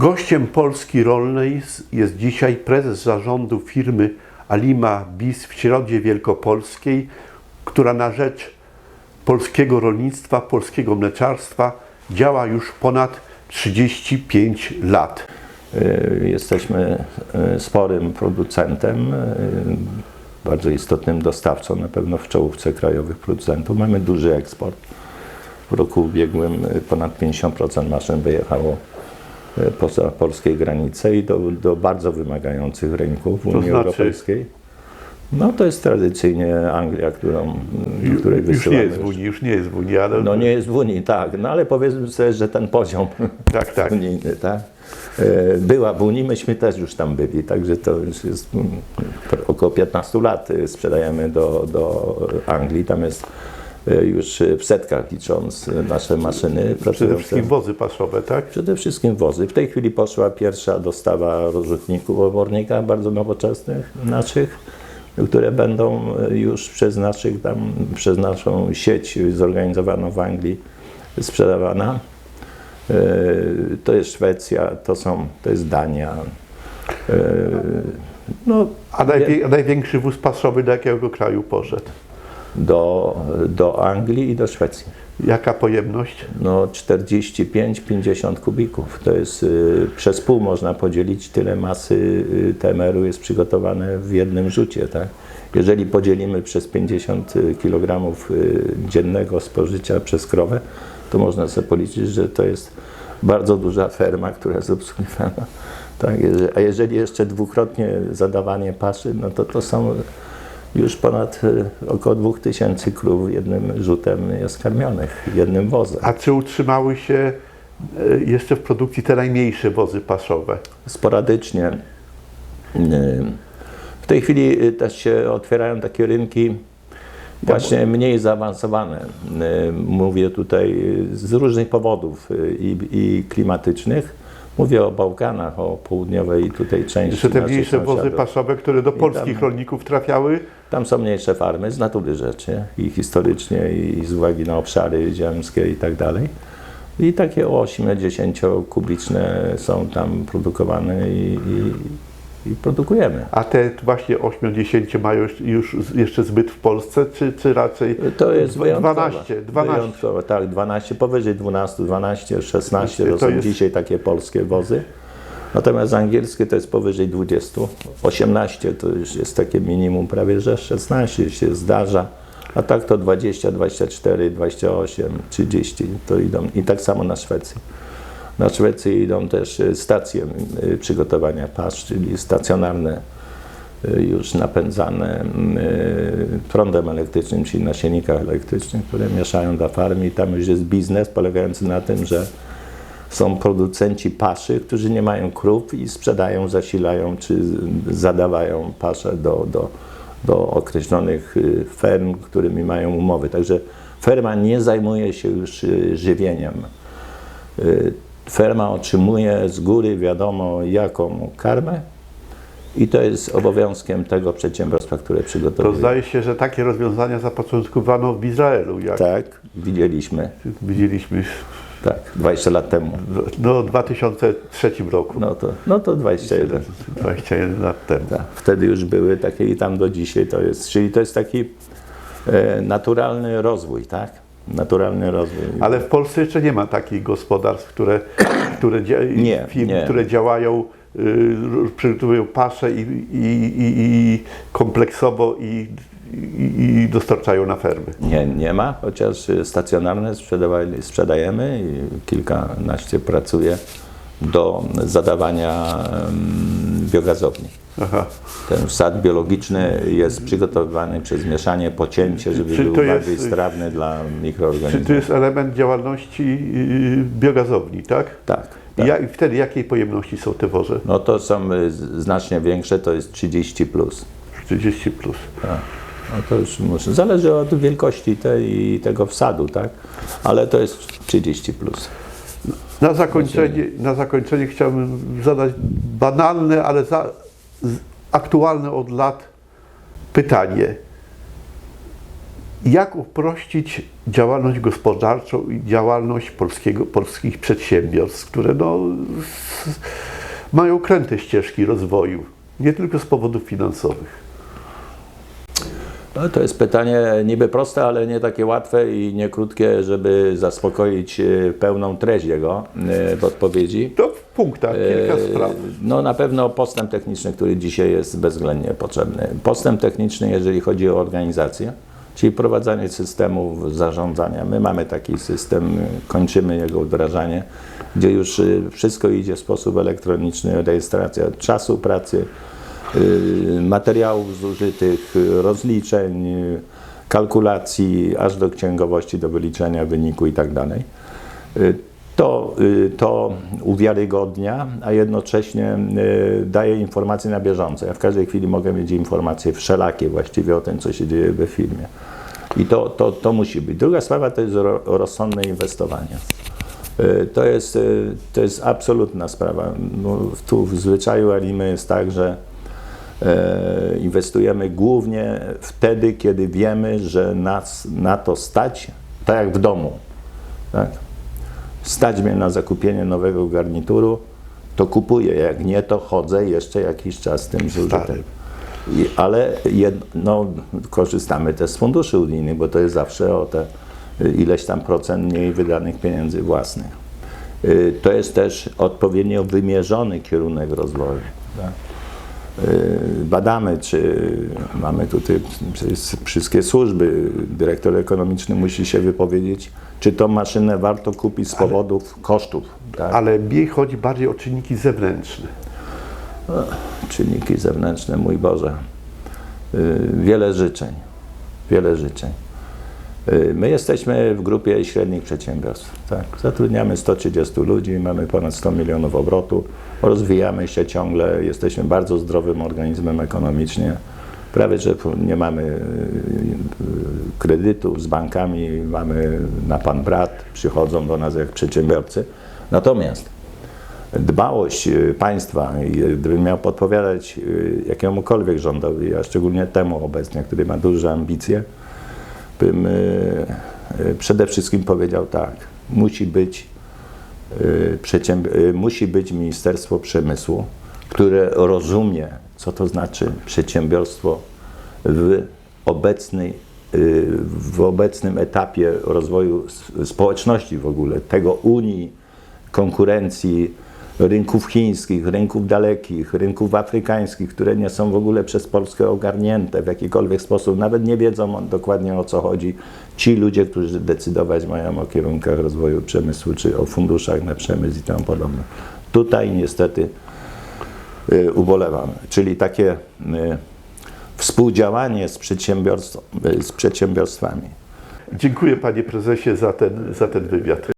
Gościem Polski Rolnej jest dzisiaj prezes zarządu firmy Alima Bis w Środzie Wielkopolskiej, która na rzecz polskiego rolnictwa, polskiego mleczarstwa działa już ponad 35 lat. Y, Jesteśmy y, sporym producentem, y, bardzo istotnym dostawcą, na pewno w czołówce krajowych producentów. Mamy duży eksport. W roku ubiegłym ponad 50% maszyn wyjechało poza polskie granice i do, do bardzo wymagających rynków Unii znaczy? Europejskiej. No to jest tradycyjnie Anglia, którą, której Już nie wysyłamy. jest w Unii, już nie jest w Unii, ale No nie jest w Unii, tak, no ale powiedzmy sobie, że ten poziom tak, tak. unijny, tak? E, Była w Unii, myśmy też już tam byli, także to już jest mm, około 15 lat e, sprzedajemy do, do Anglii. Tam jest e, już w setkach licząc e, nasze maszyny Przede pracujące. wszystkim wozy paszowe, tak? Przede wszystkim wozy. W tej chwili poszła pierwsza dostawa rozrzutników obornika, bardzo nowoczesnych naszych, które będą e, już przez, naszych tam, przez naszą sieć zorganizowaną w Anglii sprzedawana. E, To jest Szwecja, to, są, to jest Dania. E, No, A, a największy wóz paszowy do jakiego kraju poszedł? Do, do Anglii i do Szwecji. Jaka pojemność? No 45-50 kubików. To jest y, przez pół można podzielić tyle masy y, TMR-u jest przygotowane w jednym rzucie, tak? Jeżeli podzielimy przez 50 kg dziennego spożycia przez krowę, to można sobie policzyć, że to jest bardzo duża ferma, która jest obsługiwana. Tak? A jeżeli jeszcze dwukrotnie zadawanie paszy, no to to są już ponad y, około 2000 krów jednym rzutem jest karmionych, jednym wozem. A czy utrzymały się e, jeszcze w produkcji te najmniejsze wozy paszowe? sporadycznie. Y, W tej chwili y, też się otwierają takie rynki właśnie mniej zaawansowane. Y, Mówię tutaj y, z różnych powodów y, i, i klimatycznych. Mówię o Bałkanach, o południowej tutaj części Jeszcze te mniejsze wozy paszowe, które do polskich tam- rolników trafiały, Tam są mniejsze farmy z natury rzeczy i historycznie i z uwagi na obszary ziemskie i tak dalej. I takie 8-10 kubiczne są tam produkowane i, i, i produkujemy. a te właśnie 8-10 mają już- jeszcze zbyt w Polsce, czy, czy raczej To jest wyjątkowe. 12, 12. Wyjątkowe, tak, 12, powyżej 12, 12, 16 to, To są jest- dzisiaj takie polskie wozy. Natomiast angielskie to jest powyżej 20, 18 to już jest takie minimum prawie, że 16 się zdarza, a tak to 20, 24, 28, 30 to idą i tak samo na Szwecji. Na Szwecji idą też e, stacje e, przygotowania pasz, czyli stacjonarne y, już napędzane prądem elektrycznym, czyli na silnikach elektrycznych, które mieszają dla farmy i tam już jest biznes polegający na tym, że są producenci paszy, którzy nie mają krów i sprzedają, zasilają czy zadawają paszę do, do, do określonych ferm, którymi mają umowy. Także ferma nie zajmuje się już żywieniem. Ferma otrzymuje z góry wiadomo jaką karmę i to jest obowiązkiem tego przedsiębiorstwa, które To przygotowuje. zdaje się, że takie rozwiązania zapoczątkowano w Izraelu, jak Tak, widzieliśmy, widzieliśmy tak, 20 lat temu. w no, 2003 roku, No to, no to 21. 21 lat temu. Tak, wtedy już były takie i tam do dzisiaj to jest. Czyli to jest taki e, naturalny rozwój, tak? Naturalny rozwój. Ale w Polsce jeszcze nie ma takich gospodarstw, które, które, dzia- Nie, firm, nie. które działają, y, przygotowują paszę i, i, i, kompleksowo i, i, dostarczają na fermy. Nie, nie ma, chociaż stacjonarne sprzedajemy i kilkanaście pracuje do zadawania biogazowni. Aha. Ten wsad biologiczny jest przygotowywany przez mieszanie, pocięcie, żeby Czy był bardziej jest- strawny dla Czy mikroorganizmów. to jest element działalności y, biogazowni, tak? Tak. I tak. ja, wtedy jakiej pojemności są te wozy? No to są y, znacznie większe, to jest 30 plus. 30 plus. Tak. No to już muszę. Zależy od wielkości tej, tego wsadu, tak? Ale to jest 30 plus. Na zakończenie, na zakończenie chciałbym zadać banalne, ale za, aktualne od lat pytanie. Jak uprościć działalność gospodarczą i działalność polskiego, polskich przedsiębiorstw, które no, mają kręte ścieżki rozwoju, nie tylko z powodów finansowych. No, to jest pytanie niby proste, ale nie takie łatwe i nie krótkie, żeby zaspokoić e, pełną treść jego e, w odpowiedzi. To w punktach kilka E, spraw. No na pewno postęp techniczny, który dzisiaj jest bezwzględnie potrzebny. Postęp techniczny, jeżeli chodzi o organizację, czyli prowadzenie systemów zarządzania. My mamy taki system, kończymy jego wdrażanie, gdzie już wszystko idzie w sposób elektroniczny, rejestracja czasu pracy, materiałów zużytych, y, rozliczeń, y, kalkulacji, aż do księgowości, do wyliczenia wyniku i tak. Y, To, y, to uwiarygodnia, a jednocześnie y, daje informacje na bieżąco. Ja w każdej chwili mogę mieć informacje wszelakie właściwie o tym, co się dzieje we firmie. I to, to, to musi być. Druga sprawa to jest ro, rozsądne inwestowanie. Y, To jest, y, to jest absolutna sprawa. No, tu w zwyczaju Alimy jest tak, że inwestujemy głównie wtedy, kiedy wiemy, że nas na to stać, tak jak w domu. Tak? Stać mnie na zakupienie nowego garnituru, to kupuję. Jak nie, to chodzę jeszcze jakiś czas z tym zużytem. Ale jed, no, korzystamy też z funduszy unijnych, bo to jest zawsze o te ileś tam procent mniej wydanych pieniędzy własnych. Y, To jest też odpowiednio wymierzony kierunek rozwoju. Tak? Y, Badamy, czy mamy tutaj wszystkie służby, dyrektor ekonomiczny musi się wypowiedzieć, czy tą maszynę warto kupić z powodów kosztów. Tak? Ale mi chodzi bardziej o czynniki zewnętrzne. czynniki zewnętrzne, mój Boże. Y, Wiele życzeń, wiele życzeń. Y, My jesteśmy w grupie średnich przedsiębiorstw. Tak? Zatrudniamy 130 ludzi, mamy ponad 100 milionów obrotu, rozwijamy się ciągle, jesteśmy bardzo zdrowym organizmem ekonomicznie. Prawie, że nie mamy y, y, kredytów z bankami, mamy na pan brat, przychodzą do nas jak przedsiębiorcy. Natomiast dbałość państwa, gdybym miał podpowiadać jakiemukolwiek rządowi, a szczególnie temu obecnie, który ma duże ambicje, bym y, y, przede wszystkim powiedział tak, musi być, y, musi być Ministerstwo Przemysłu, które rozumie, co to znaczy przedsiębiorstwo w obecnej w obecnym etapie rozwoju społeczności w ogóle, tego Unii, konkurencji, rynków chińskich, rynków dalekich, rynków afrykańskich, które nie są w ogóle przez Polskę ogarnięte w jakikolwiek sposób, nawet nie wiedzą dokładnie o co chodzi. Ci ludzie, którzy decydować mają o kierunkach rozwoju przemysłu, czy o funduszach na przemysł i tym podobne. Tutaj niestety y, ubolewamy. Czyli takie y, współdziałanie z, przedsiębiorstw, y, z przedsiębiorstwami. Dziękuję panie prezesie za ten, za ten wywiad.